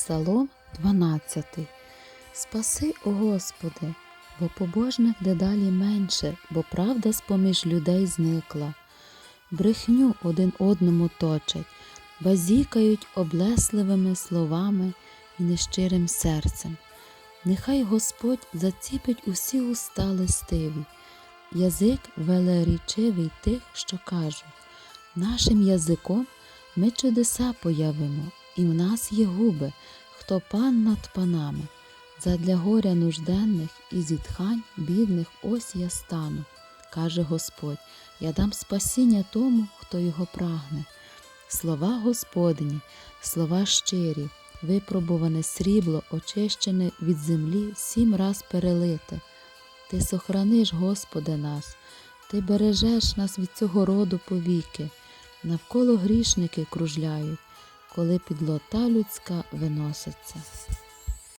Псалом 12. Спаси, о Господи, бо побожних дедалі менше, бо правда з-поміж людей зникла. Брехню один одному точать, базікають облесливими словами і нещирим серцем. Нехай Господь заціпить усі уста листиві, язик велерічивий тих, що кажуть. Нашим язиком ми чудеса появимо, і в нас є губи, хто пан над панами. Задля горя нужденних і зітхань бідних ось я стану, каже Господь, я дам спасіння тому, хто його прагне. Слова Господні, слова щирі, випробуване срібло, очищене від землі, сім раз перелите. Ти сохраниш, Господи, нас, Ти бережеш нас від цього роду повіки. Навколо грішники кружляють, коли підлота людська виноситься.